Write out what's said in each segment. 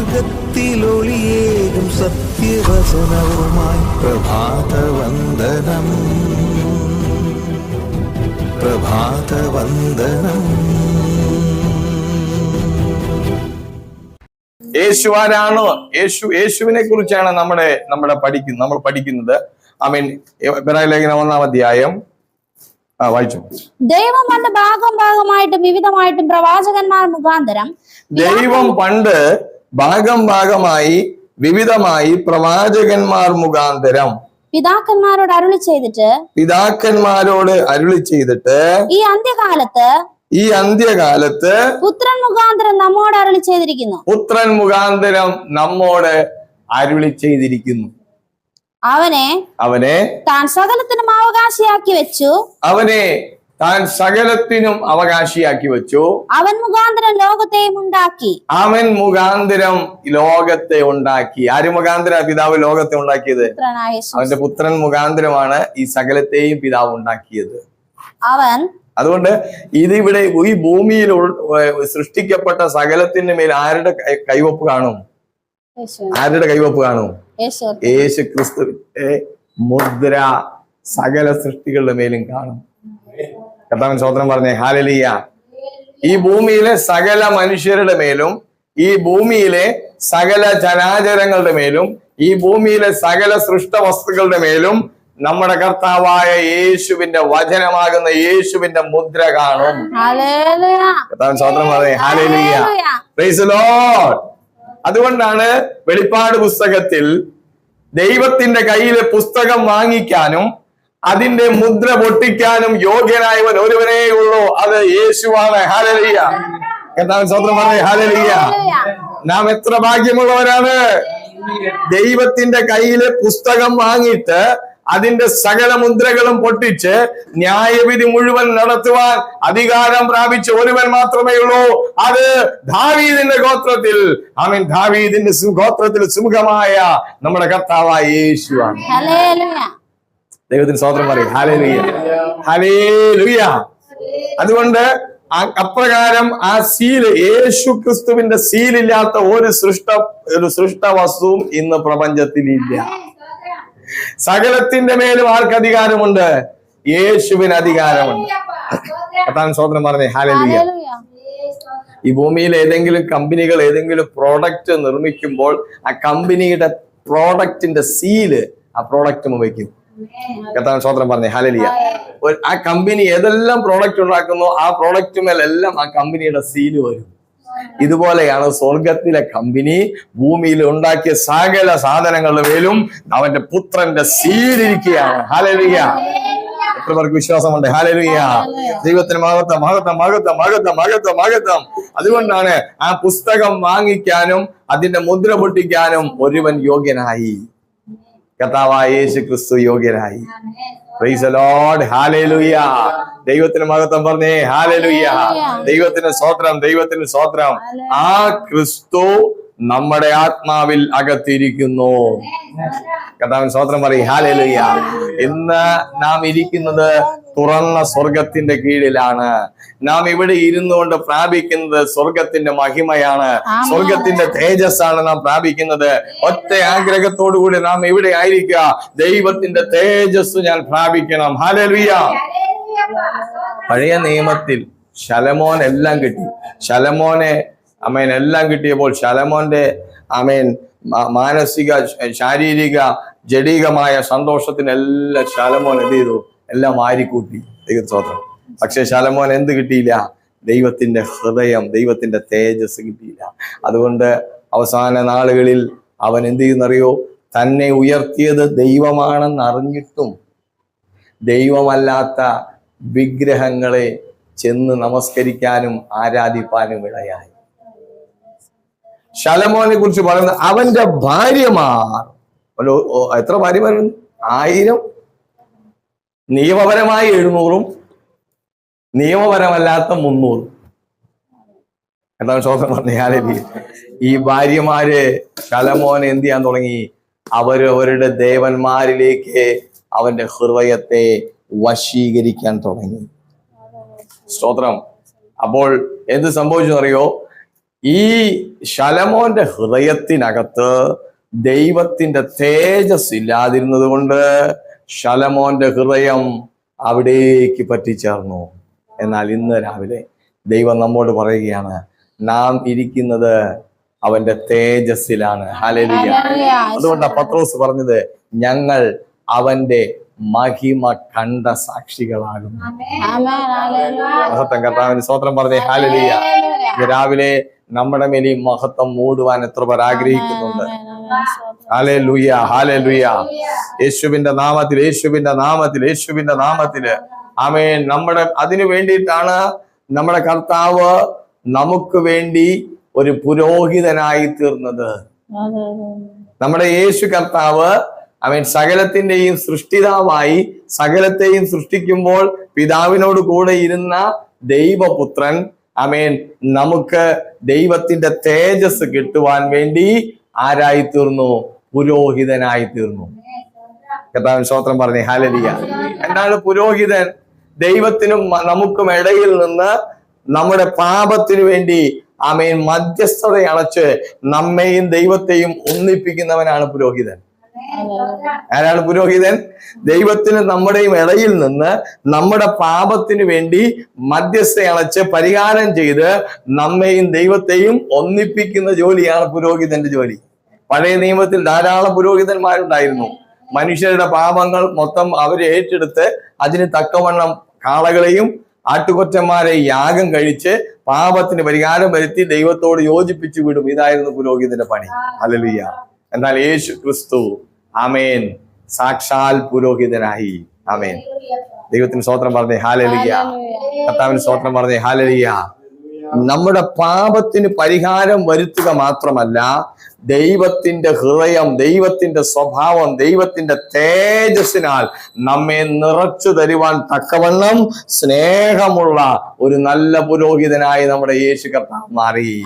മാർഗത്തിലൊളിയേകും സത്യവചനവുമായി. പ്രഭാതവന്ദനം. പ്രഭാതവന്ദനം. യേശു ആരാണോ? യേശു യേശുവിനെ കുറിച്ചാണ് നമ്മുടെ നമ്മുടെ പഠിക്കുന്നത് നമ്മൾ പഠിക്കുന്നത്. ഐ മീൻ ലേഖനം ഒന്നാം അധ്യായം. ആ വായിച്ചു. ദൈവം പണ്ട് ഭാഗം ഭാഗമായിട്ടും വിവിധമായിട്ടും പ്രവാചകന്മാർ മുഖാന്തരം ദൈവം പണ്ട് ഭാഗം ഭാഗമായി വിവിധമായി പ്രവാചകന്മാർ മുഖാന്തരം. പിതാക്കന്മാരോട് അരുളി ചെയ്തിട്ട് പിതാക്കന്മാരോട് അരുളി ചെയ്തിട്ട് ഈ അന്ത്യകാലത്ത് ഈ അന്ത്യകാലത്ത് പുത്രൻ മുഖാന്തരം നമ്മോട് അരുളി ചെയ്തിരിക്കുന്നു. പുത്രൻ മുഖാന്തരം നമ്മോട് അരുളി ചെയ്തിരിക്കുന്നു. അവനെ അവനെ താൻ സകലത്തിനും അവകാശിയാക്കി വെച്ചു. അവനെ താൻ സകലത്തിനും അവകാശിയാക്കി വെച്ചു. അവൻ മുഖാന്തരം ലോകത്തെ ഉണ്ടാക്കി. അവൻ മുഖാന്തരം ലോകത്തെ ഉണ്ടാക്കി. ആര് മുഖാന്തര പിതാവ് ലോകത്തെ ഉണ്ടാക്കിയത്? അവന്റെ പുത്രൻ മുഖാന്തരമാണ് ഈ സകലത്തെയും പിതാവ് ഉണ്ടാക്കിയത്. അവൻ അതുകൊണ്ട് ഇതിവിടെ ഈ ഭൂമിയിൽ സൃഷ്ടിക്കപ്പെട്ട സകലത്തിന്റെ മേൽ ആരുടെ കൈവപ്പ് കാണും. ആരുടെ കൈവപ്പ് കാണും? യേശു. യേശു ക്രിസ്തുവിന്റെ മുദ്ര സകല സൃഷ്ടികളുടെ മേലും കാണും. കർത്താവൻ സ്വോത്രം പറഞ്ഞേ ഹാലലിയ ഈ ഭൂമിയിലെ സകല മനുഷ്യരുടെ മേലും ഈ ഭൂമിയിലെ സകല ജനാചരങ്ങളുടെ മേലും ഈ ഭൂമിയിലെ സകല സൃഷ്ട വസ്തുക്കളുടെ മേലും നമ്മുടെ കർത്താവായ യേശുവിന്റെ വചനമാകുന്ന യേശുവിന്റെ മുദ്ര കാണും. സ്വതന്ത്രം. അതുകൊണ്ടാണ് വെളിപ്പാട് പുസ്തകത്തിൽ ദൈവത്തിന്റെ കയ്യിലെ പുസ്തകം വാങ്ങിക്കാനും അതിന്റെ മുദ്ര പൊട്ടിക്കാനും യോഗ്യനായവൻ ഒരുവനേ ഉള്ളൂ. അത് യേശുവാണ്. ഹാലലിയ എന്താണ് സ്വന്തം പറഞ്ഞേ. ഹാലലിയ നാം എത്ര ഭാഗ്യമുള്ളവരാണ്. ദൈവത്തിന്റെ കയ്യിലെ പുസ്തകം വാങ്ങിയിട്ട് അതിന്റെ സകല മുദ്രകളും പൊട്ടിച്ച് ന്യായവിധി മുഴുവൻ നടത്തുവാൻ അധികാരം പ്രാപിച്ച ഒരുവൻ മാത്രമേ ഉള്ളൂ. അത് ധാവീദിന്റെ ഗോത്രത്തിൽ. ആമീൻ. ധാവീദിന്റെ ഗോത്രത്തിൽ സുമുഖമായ നമ്മുടെ കർത്താവായ യേശുവാണ്. ദൈവത്തിന് സ്വാതന്ത്ര്യം പറയും. ഹാലേലുയ ഹാലേലുയ അതുകൊണ്ട് ആ അപ്രകാരം ആ സീൽ യേശു ക്രിസ്തുവിന്റെ സീലില്ലാത്ത ഒരു സൃഷ്ട ഒരു സൃഷ്ട വസ്തുവും ഇന്ന് പ്രപഞ്ചത്തിൽ ഇല്ല. സകലത്തിന്റെ മേലും ആർക്ക് അധികാരമുണ്ട്? യേശുവിന് അധികാരമുണ്ട്. അതാണ് സ്വതന്ത്രം പറഞ്ഞേ. ഹാലേലുയ. ഈ ഭൂമിയിൽ ഏതെങ്കിലും കമ്പനികൾ ഏതെങ്കിലും പ്രോഡക്റ്റ് നിർമ്മിക്കുമ്പോൾ ആ കമ്പനിയുടെ പ്രോഡക്റ്റിന്റെ സീൽ ആ പ്രോഡക്റ്റ് വയ്ക്കും കർത്താൻ സ്വതന്ത്രം പറഞ്ഞേ. ഹലലിയ ആ കമ്പനി ഏതെല്ലാം പ്രോഡക്റ്റ് ഉണ്ടാക്കുന്നോ ആ പ്രോഡക്റ്റ് മേലെല്ലാം ആ കമ്പനിയുടെ സീൽ വരും. ഇതുപോലെയാണ് സ്വർഗത്തിലെ കമ്പനി ഭൂമിയിൽ ഉണ്ടാക്കിയ സകല സാധനങ്ങളുടെ മേലും അവന്റെ പുത്രന്റെ സീലിരിക്കുകയാണ് ഹാലലിയ എത്ര പേർക്ക് വിശ്വാസമുണ്ട്? ഹാലലിയ ദൈവത്തിന് മഹത്വം മഹത്വം മഹത്വം മഹത്വം മഹത്വം മഹത്വം. അതുകൊണ്ടാണ് ആ പുസ്തകം വാങ്ങിക്കാനും അതിന്റെ മുദ്ര പൊട്ടിക്കാനും ഒരുവൻ യോഗ്യനായി. കർത്താവായ യേശു ക്രിസ്തു യോഗ്യനായി ദൈവത്തിന് മഹത്വം പറഞ്ഞേ. ഹാലലുയ്യ ദൈവത്തിന് സ്വോത്രം ദൈവത്തിന് സ്വോത്രം ആ ക്രിസ്തു നമ്മുടെ ആത്മാവിൽ അകത്തിരിക്കുന്നു. കർത്താവിൻ സ്വത്രം പറയും ഹാലേലുയ. ഇന്ന് നാം ഇരിക്കുന്നത് തുറന്ന സ്വർഗത്തിന്റെ കീഴിലാണ്. നാം ഇവിടെ ഇരുന്നു കൊണ്ട് പ്രാപിക്കുന്നത് സ്വർഗത്തിന്റെ മഹിമയാണ്. സ്വർഗത്തിന്റെ തേജസ്സാണ് നാം പ്രാപിക്കുന്നത്. ഒറ്റ ആഗ്രഹത്തോടുകൂടി നാം ഇവിടെ ആയിരിക്കുക. ദൈവത്തിന്റെ തേജസ് ഞാൻ പ്രാപിക്കണം. ഹാലലുയ. പഴയ നിയമത്തിൽ ശലമോൻ എല്ലാം കിട്ടി. ശലമോനെ അമേൻ. എല്ലാം കിട്ടിയപ്പോൾ ശലമോന്റെ അമേൻ മാനസിക ശാരീരിക ജഡീകമായ സന്തോഷത്തിനെല്ലാം ശലമോൻ എന്ത് ചെയ്തു? എല്ലാം വാരിക്കൂട്ടി. ദൈവസ്തോത്രം പക്ഷെ ശലമോൻ എന്ത് കിട്ടിയില്ല? ദൈവത്തിന്റെ ഹൃദയം ദൈവത്തിന്റെ തേജസ് കിട്ടിയില്ല. അതുകൊണ്ട് അവസാന നാളുകളിൽ അവൻ എന്ത് ചെയ്യുന്നറിയോ? തന്നെ ഉയർത്തിയത് ദൈവമാണെന്ന് അറിഞ്ഞിട്ടും ദൈവമല്ലാത്ത വിഗ്രഹങ്ങളെ ചെന്ന് നമസ്കരിക്കാനും ആരാധിപ്പാനും ഇടയായി. ശലമോനെ കുറിച്ച് പറയുന്നത് അവന്റെ ഭാര്യമാർ. എത്ര ഭാര്യമാരുണ്ട്? ആയിരം. നിയമപരമായി എഴുന്നൂറും നിയമപരമല്ലാത്ത മുന്നൂറും. എന്താണ് ശോഭം പറഞ്ഞാലേ ഈ ഭാര്യമാര് ശലമോൻ എന്ത് ചെയ്യാൻ തുടങ്ങി? അവരവരുടെ ദേവന്മാരിലേക്ക് അവന്റെ ഹൃദയത്തെ വശീകരിക്കാൻ തുടങ്ങി. സ്തോത്രം. അപ്പോൾ എന്ത് സംഭവിച്ചു അറിയോ ഈ ശലമോന്റെ ഹൃദയത്തിനകത്ത് ദൈവത്തിന്റെ തേജസ് ഇല്ലാതിരുന്നത് കൊണ്ട് ശലമോന്റെ ഹൃദയം അവിടേക്ക് പറ്റിച്ചേർന്നു. എന്നാൽ ഇന്ന് രാവിലെ ദൈവം നമ്മോട് പറയുകയാണ് നാം ഇരിക്കുന്നത് അവന്റെ തേജസ്സിലാണ്. ഹലലിയ അതുകൊണ്ടാ പത്രോസ് പറഞ്ഞത് ഞങ്ങൾ അവന്റെ മഹിമ കണ്ട സാക്ഷികളാകുന്നു. മഹത്വം കർത്താവിന് സ്വത്രം പറഞ്ഞേ. ഹാലലിയ രാവിലെ നമ്മുടെ മേൽ ഈ മഹത്വം മൂടുവാൻ എത്ര പേർ ആഗ്രഹിക്കുന്നുണ്ട്. ഹാലേ ലുയ ഹാലേ ലുയ യേശുവിന്റെ നാമത്തിൽ യേശുവിന്റെ നാമത്തിൽ യേശുവിന്റെ നാമത്തിൽ ആമേൻ. നമ്മുടെ അതിനു വേണ്ടിയിട്ടാണ് നമ്മുടെ കർത്താവ് നമുക്ക് വേണ്ടി ഒരു പുരോഹിതനായി തീർന്നത്. നമ്മുടെ യേശു കർത്താവ് അവൻ സകലത്തിന്റെയും സൃഷ്ടിതാവായി സകലത്തെയും സൃഷ്ടിക്കുമ്പോൾ പിതാവിനോട് കൂടെ ഇരുന്ന ദൈവപുത്രൻ അമേൻ നമുക്ക് ദൈവത്തിന്റെ തേജസ് കിട്ടുവാൻ വേണ്ടി ആരായി തീർന്നു പുരോഹിതനായി തീർന്നു കർത്താവിൻ സ്വോത്രം പറഞ്ഞേ. ഹാലലിയ എന്താണ് പുരോഹിതൻ? ദൈവത്തിനും നമുക്കും ഇടയിൽ നിന്ന് നമ്മുടെ പാപത്തിനു വേണ്ടി ആമേൻ മധ്യസ്ഥത അണച്ച് നമ്മെയും ദൈവത്തെയും ഒന്നിപ്പിക്കുന്നവനാണ് പുരോഹിതൻ. ആരാണ് പുരോഹിതൻ? ദൈവത്തിന് നമ്മുടെയും ഇടയിൽ നിന്ന് നമ്മുടെ പാപത്തിന് വേണ്ടി മധ്യസ്ഥ അണച്ച് പരിഹാരം ചെയ്ത് നമ്മെയും ദൈവത്തെയും ഒന്നിപ്പിക്കുന്ന ജോലിയാണ് പുരോഹിതന്റെ ജോലി. പഴയ നിയമത്തിൽ ധാരാളം പുരോഹിതന്മാരുണ്ടായിരുന്നു. മനുഷ്യരുടെ പാപങ്ങൾ മൊത്തം അവരെ ഏറ്റെടുത്ത് അതിന് തക്കവണ്ണം കാളകളെയും ആട്ടുകൊറ്റന്മാരെ യാഗം കഴിച്ച് പാപത്തിന് പരിഹാരം വരുത്തി ദൈവത്തോട് യോജിപ്പിച്ചു വിടും. ഇതായിരുന്നു പുരോഹിതന്റെ പണി. അലലിയ എന്നാൽ യേശു ക്രിസ്തു ആമേൻ. സാക്ഷാൽ പുരോഹിതനായി. ആമേൻ. ദൈവത്തിന് സ്വോത്രം പറഞ്ഞേ. ഹാലലിയ. കർത്താവിന് സ്വോത്രം പറഞ്ഞേ. ഹാലലിയ. നമ്മുടെ പാപത്തിന് പരിഹാരം വരുത്തുക മാത്രമല്ല ദൈവത്തിന്റെ ഹൃദയം ദൈവത്തിന്റെ സ്വഭാവം ദൈവത്തിന്റെ തേജസ്സിനാൽ നമ്മെ നിറച്ചു തരുവാൻ തക്കവണ്ണം സ്നേഹമുള്ള ഒരു നല്ല പുരോഹിതനായി നമ്മുടെ യേശു കർത്താവ് മാറി.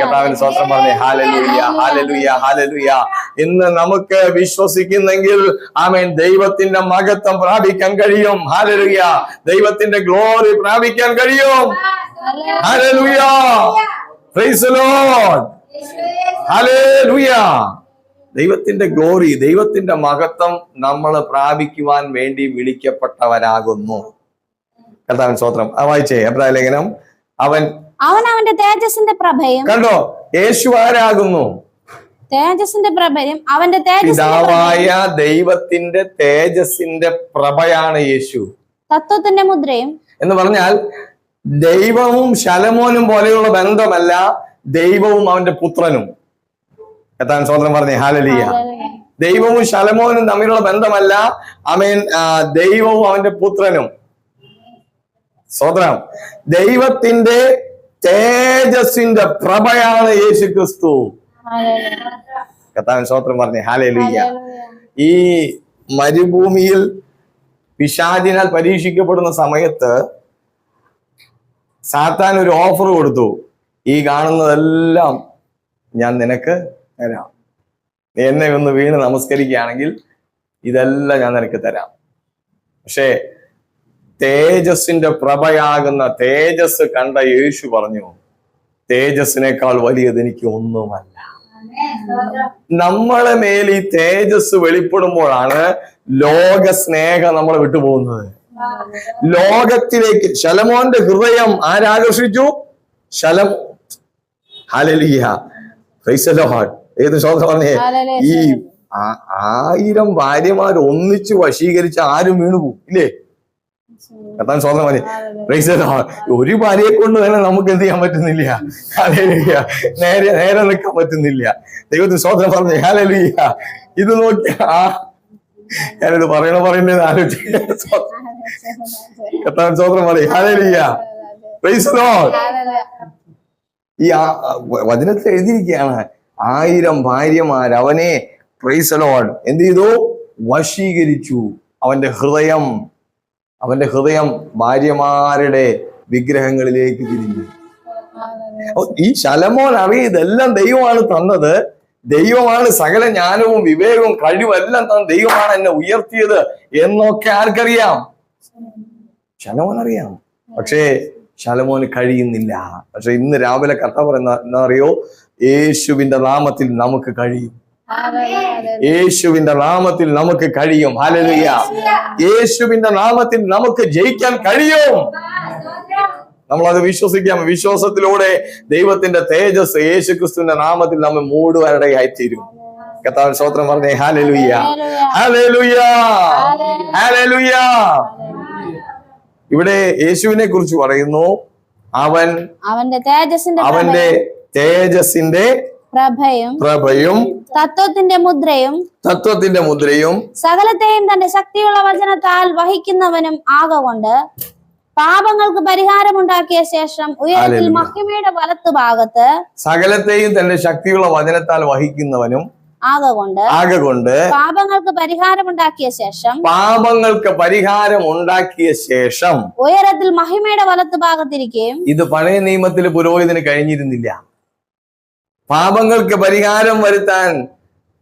കർത്താവിന് സ്വത്രം പറഞ്ഞേ. ഹാലലുയ്യ ഹാലലുയ്യ ഹാലലുയ്യ ഇന്ന് നമുക്ക് വിശ്വസിക്കുന്നെങ്കിൽ ആമേൻ ദൈവത്തിന്റെ മഹത്വം പ്രാപിക്കാൻ കഴിയും. ഹാലലുയ്യ ദൈവത്തിന്റെ ഗ്ലോറി പ്രാപിക്കാൻ കഴിയും. ഹാലലുയ്യ പ്രൈസ് ഹാലേലൂയ ദൈവത്തിന്റെ ഗ്ലോറി ദൈവത്തിന്റെ മഹത്വം നമ്മൾ പ്രാപിക്കുവാൻ വേണ്ടി വിളിക്കപ്പെട്ടവരാകുന്നു. കർത്താവൻ സ്വത്രം ആ വായിച്ചേ. എബ്രായ ലേഖനം അവൻ അവൻ അവന്റെ തേജസ്സിന്റെ പ്രഭയം കണ്ടോ? യേശു ആരാകുന്നു? തേജസ്സിന്റെ പ്രഭയും അവന്റെ പിതാവായ ദൈവത്തിന്റെ തേജസ്സിന്റെ പ്രഭയാണ് യേശു. തത്വത്തിന്റെ മുദ്രയും എന്ന് പറഞ്ഞാൽ ദൈവവും ശലമോനും പോലെയുള്ള ബന്ധമല്ല ദൈവവും അവന്റെ പുത്രനും. കർത്താവൻ സ്വതന്ത്രം പറഞ്ഞേ. ഹാലലിയ ദൈവവും ശലമോനും തമ്മിലുള്ള ബന്ധമല്ല. അമേൻ ദൈവവും അവന്റെ പുത്രനും. സ്വതന്ത്രം ദൈവത്തിന്റെ തേജസ്സിന്റെ പ്രഭയാണ് യേശു ക്രിസ്തു കത്താൻ സ്വതന്ത്രം പറഞ്ഞേ ഹാലലിയ ഈ മരുഭൂമിയിൽ പിശാചിനാൽ പരീക്ഷിക്കപ്പെടുന്ന സമയത്ത് സാത്താൻ ഒരു ഓഫർ കൊടുത്തു. ഈ കാണുന്നതെല്ലാം ഞാൻ നിനക്ക് തരാം. എന്നെ ഒന്ന് വീണ് നമസ്കരിക്കുകയാണെങ്കിൽ ഇതെല്ലാം ഞാൻ നിനക്ക് തരാം. പക്ഷേ തേജസ്സിന്റെ പ്രഭയാകുന്ന തേജസ് കണ്ട യേശു പറഞ്ഞു തേജസ്സിനേക്കാൾ വലിയത് എനിക്ക് ഒന്നുമല്ല. നമ്മളെ മേൽ ഈ തേജസ് വെളിപ്പെടുമ്പോഴാണ് ലോക സ്നേഹം നമ്മളെ വിട്ടുപോകുന്നത്. ലോകത്തിലേക്ക് ശലമോന്റെ ഹൃദയം ആരാകർഷിച്ചു? ശലം ഹലലിയ ഏത് ശ്ലോകം പറഞ്ഞേ? ഈ ആയിരം ഭാര്യമാർ ഒന്നിച്ച് വശീകരിച്ച് ആരും വീണു പോകും ഇല്ലേ? കത്താൻ സ്വന്തം പറഞ്ഞേ. ഒരു ഭാര്യയെ കൊണ്ട് തന്നെ നമുക്ക് എന്ത് ചെയ്യാൻ പറ്റുന്നില്ല. നേരെ നേരെ നിൽക്കാൻ പറ്റുന്നില്ല. ദൈവത്തിന് ശ്ലോകം പറഞ്ഞേ. ഹാലലിയ ഇത് നോക്കി ആ ഞാനിത് പറയണ പറയുന്നത് ആലോചിച്ച്. കത്താൻ സ്വതന്ത്രം പറയും. ഹാലലിയ Praise the Lord. ഈ വചനത്തിൽ എഴുതിയിരിക്കുകയാണ്. ആയിരം ഭാര്യമാർ അവനെ പ്രൈസലോൺ എന്ത് ചെയ്തു? വശീകരിച്ചു. അവന്റെ ഹൃദയം അവന്റെ ഹൃദയം ഭാര്യമാരുടെ വിഗ്രഹങ്ങളിലേക്ക് തിരിഞ്ഞു. ഈ ശലമോൻ അറിയ ഇതെല്ലാം ദൈവമാണ് തന്നത്. ദൈവമാണ് സകല ജ്ഞാനവും വിവേകവും കഴിവും എല്ലാം തന്ന ദൈവമാണ് എന്നെ ഉയർത്തിയത് എന്നൊക്കെ ആർക്കറിയാം? ശലമോൻ അറിയാം. പക്ഷേ ശലമോന് കഴിയുന്നില്ല. പക്ഷെ ഇന്ന് രാവിലെ കഥ പറയുന്ന എന്താ അറിയോ? യേശുവിന്റെ നാമത്തിൽ നമുക്ക് കഴിയും. യേശുവിന്റെ നാമത്തിൽ നമുക്ക് കഴിയും. ഹല്ലേലൂയ. യേശുവിന്റെ നാമത്തിൽ നമുക്ക് ജയിക്കാൻ കഴിയും. നമ്മൾ അത് വിശ്വസിക്കാം. വിശ്വാസത്തിലൂടെ ദൈവത്തിന്റെ തേജസ് യേശു ക്രിസ്തുവിന്റെ നാമത്തിൽ നമ്മൾ മൂടുവാനിടയായി തീരും കത്താവ് സ്തോത്രം പറഞ്ഞേ. ഹാലലുയ്യ ഹാലലുയ്യ ഹാലലുയ്യ ഇവിടെ യേശുവിനെ കുറിച്ച് പറയുന്നു. അവൻ അവന്റെ തേജസ് അവന്റെ തേജസിന്റെ പ്രഭയും പ്രഭയും തത്വത്തിന്റെ മുദ്രയും തത്വത്തിന്റെ മുദ്രയും സകലത്തെയും തന്റെ ശക്തിയുള്ള വചനത്താൽ വഹിക്കുന്നവനും ആകൊണ്ട് പാപങ്ങൾക്ക് പരിഹാരമുണ്ടാക്കിയ ശേഷം ഉയരത്തിൽ മഹിമയുടെ വലത്ത് ഭാഗത്ത് സകലത്തെയും തന്റെ ശക്തിയുള്ള വചനത്താൽ വഹിക്കുന്നവനും ആകൊണ്ട് ആകെ കൊണ്ട് പാപങ്ങൾക്ക് പരിഹാരമുണ്ടാക്കിയ ശേഷം പാപങ്ങൾക്ക് പരിഹാരം ഉണ്ടാക്കിയ ശേഷം ഉയരത്തിൽ മഹിമയുടെ വലത്തുഭാഗത്തിരിക്കുകയും ഇത് പഴയ നിയമത്തിൽ പുരോഹിതന് കഴിഞ്ഞിരുന്നില്ല. പാപങ്ങൾക്ക് പരിഹാരം വരുത്താൻ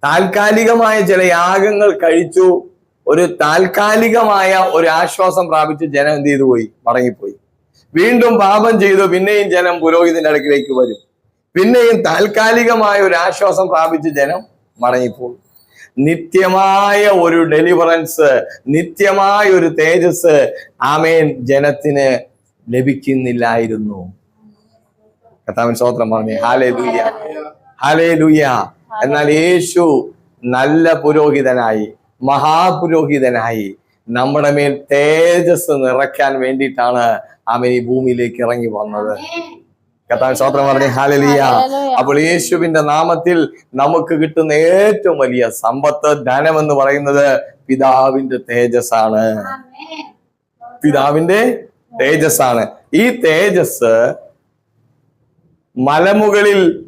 താൽക്കാലികമായ ചില യാഗങ്ങൾ കഴിച്ചു. ഒരു താൽക്കാലികമായ ഒരു ആശ്വാസം പ്രാപിച്ച് ജനം എന്ത് ചെയ്തു പോയി? മടങ്ങിപ്പോയി. വീണ്ടും പാപം ചെയ്തു പിന്നെയും ജനം പുരോഹിതന്റെ അടുക്കിലേക്ക് വരും. പിന്നെയും താൽക്കാലികമായ ഒരു ആശ്വാസം പ്രാപിച്ച് ജനം മടങ്ങിപ്പോകും. നിത്യമായ ഒരു ഡെലിവറൻസ് നിത്യമായ ഒരു തേജസ് ആമേൻ ജനത്തിന് ലഭിക്കുന്നില്ലായിരുന്നു. കർത്താവിൻ സ്തോത്രം പറഞ്ഞു ഹാലേ ലൂയ ഹാലേ ലൂയ എന്നാൽ യേശു നല്ല പുരോഹിതനായി മഹാപുരോഹിതനായി നമ്മുടെ മേൽ തേജസ് നിറയ്ക്കാൻ വേണ്ടിയിട്ടാണ് അവൻ ഈ ഭൂമിയിലേക്ക് ഇറങ്ങി വന്നത്. കർത്താവ് സ്തോത്രം പറഞ്ഞു ഹാലലിയ. അപ്പോൾ യേശുവിന്റെ നാമത്തിൽ നമുക്ക് കിട്ടുന്ന ഏറ്റവും വലിയ സമ്പത്ത് ധനം എന്ന് പറയുന്നത് പിതാവിന്റെ തേജസ്സാണ്. പിതാവിന്റെ തേജസ്സാണ്. ഈ തേജസ് മലമുകളിൽ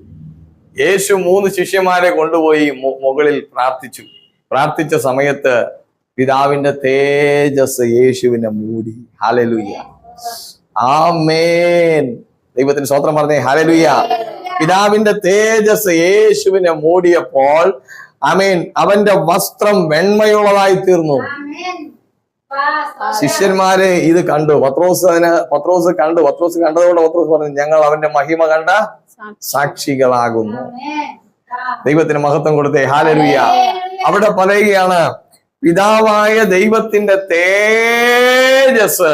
യേശു മൂന്ന് ശിഷ്യന്മാരെ കൊണ്ടുപോയി മുകളിൽ പ്രാർത്ഥിച്ചു. പ്രാർത്ഥിച്ച സമയത്ത് പിതാവിന്റെ തേജസ് യേശുവിനെ മൂടി. ഹാലലുയ്യ ആമേൻ. ദൈവത്തിന് സ്വത്രം പറഞ്ഞേ. ഹാലലുയ്യ പിതാവിന്റെ തേജസ് യേശുവിനെ മൂടിയപ്പോൾ ആമേൻ അവന്റെ വസ്ത്രം വെണ്മയുള്ളതായി തീർന്നു. ശിഷ്യന്മാര് ഇത് കണ്ടു. പത്രോസ് അതിന് പത്രോസ് കണ്ടു. പത്രോസ് കണ്ടതുകൊണ്ട് പത്രോസ് പറഞ്ഞു ഞങ്ങൾ അവന്റെ മഹിമ കണ്ട സാക്ഷികളാകുന്നു. ദൈവത്തിന് മഹത്വം കൊടുത്തേ. ഹാലരുവിയ അവിടെ പറയുകയാണ് പിതാവായ ദൈവത്തിന്റെ തേജസ്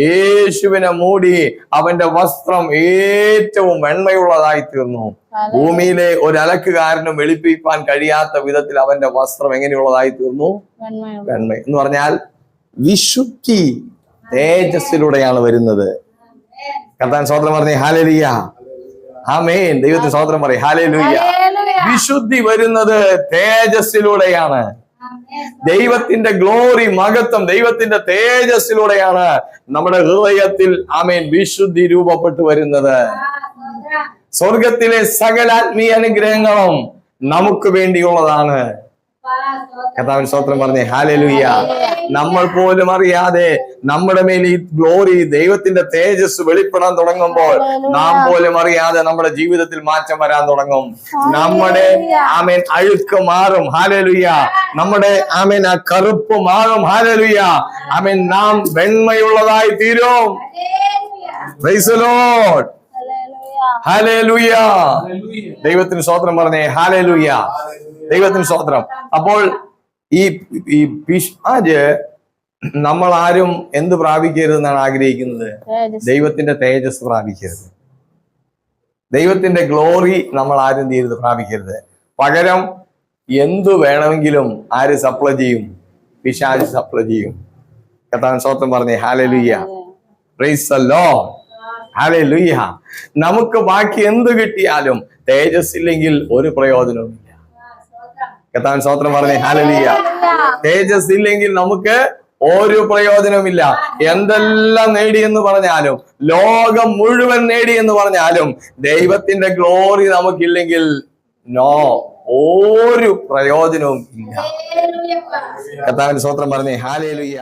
യേശുവിനെ മൂടി അവന്റെ വസ്ത്രം ഏറ്റവും വെണ്മയുള്ളതായി തീർന്നു. ഭൂമിയിലെ ഒരു അലക്കുകാരനും വെളുപ്പിക്കാൻ കഴിയാത്ത വിധത്തിൽ അവന്റെ വസ്ത്രം എങ്ങനെയുള്ളതായി തീർന്നു? വെണ്മ. എന്ന് പറഞ്ഞാൽ വിശുദ്ധി തേജസ്സിലൂടെയാണ് വരുന്നത്. കർത്താൻ സ്വതന്ത്രം പറഞ്ഞേ ഹാലലിയ. ആമേൻ. ദൈവത്തിന് സ്വതന്ത്രം പറയും. ഹാലലുയ്യ വിശുദ്ധി വരുന്നത് തേജസ്സിലൂടെയാണ്. ദൈവത്തിന്റെ ഗ്ലോറി മഹത്വം ദൈവത്തിന്റെ തേജസ്സിലൂടെയാണ് നമ്മുടെ ഹൃദയത്തിൽ ആമേൻ വിശുദ്ധി രൂപപ്പെട്ടു വരുന്നത്. സ്വർഗത്തിലെ സകലാത്മീയ അനുഗ്രഹങ്ങളും നമുക്ക് വേണ്ടിയുള്ളതാണ്. കർത്താവിൻ സ്തോത്രം പറഞ്ഞേ ഹാലലുയ്യ നമ്മൾ പോലും അറിയാതെ നമ്മുടെ മേൽ ഈ ഗ്ലോറി ദൈവത്തിന്റെ തേജസ് വെളിപ്പെടാൻ തുടങ്ങുമ്പോൾ നാം പോലും അറിയാതെ നമ്മുടെ ജീവിതത്തിൽ മാറ്റം വരാൻ തുടങ്ങും. നമ്മുടെ ആമേൻ അഴുക്ക് മാറും. ഹാലലുയ്യ നമ്മുടെ ആമേൻ ആ കറുപ്പ് മാറും. ഹാലലുയ്യ ആമേൻ നാം വെണ്മയുള്ളതായി തീരും. Praise the Lord. Hallelujah. Hallelujah ദൈവത്തിന് സ്വാത്രം പറഞ്ഞേ ഹാലേലുയ്യ ദൈവത്തിന് സ്തോത്രം. അപ്പോൾ ഈ ഈ പിശാജ് നമ്മൾ ആരും എന്ത് പ്രാപിക്കരുത് എന്നാണ് ആഗ്രഹിക്കുന്നത് ദൈവത്തിന്റെ തേജസ് പ്രാപിക്കരുത്. ദൈവത്തിന്റെ ഗ്ലോറി നമ്മൾ ആരും തീരുത് പ്രാപിക്കരുത്. പകരം എന്തു വേണമെങ്കിലും ആര് സപ്ലൈ ചെയ്യും? പിശാജ് സപ്ലൈ ചെയ്യും. കഥാൻ സ്തോത്രം പറഞ്ഞേ ഹാലലുയ്യ പ്രൈസ് the Lord. ലുയ്യ നമുക്ക് ബാക്കി എന്ത് കിട്ടിയാലും തേജസ് ഇല്ലെങ്കിൽ ഒരു പ്രയോജനവുമില്ല. കഥാൻ സ്വാത്രം പറഞ്ഞേ. ഹാലലിയ തേജസ് ഇല്ലെങ്കിൽ നമുക്ക് ഒരു പ്രയോജനമില്ല എന്തെല്ലാം നേടി എന്ന് പറഞ്ഞാലും ലോകം മുഴുവൻ നേടി എന്ന് പറഞ്ഞാലും ദൈവത്തിന്റെ ഗ്ലോറി നമുക്കില്ലെങ്കിൽ നോ ഒരു പ്രയോജനവും ഇല്ല. കത്താവിന്റെ സ്വത്രം പറഞ്ഞേ. ഹാലേലുയ്യ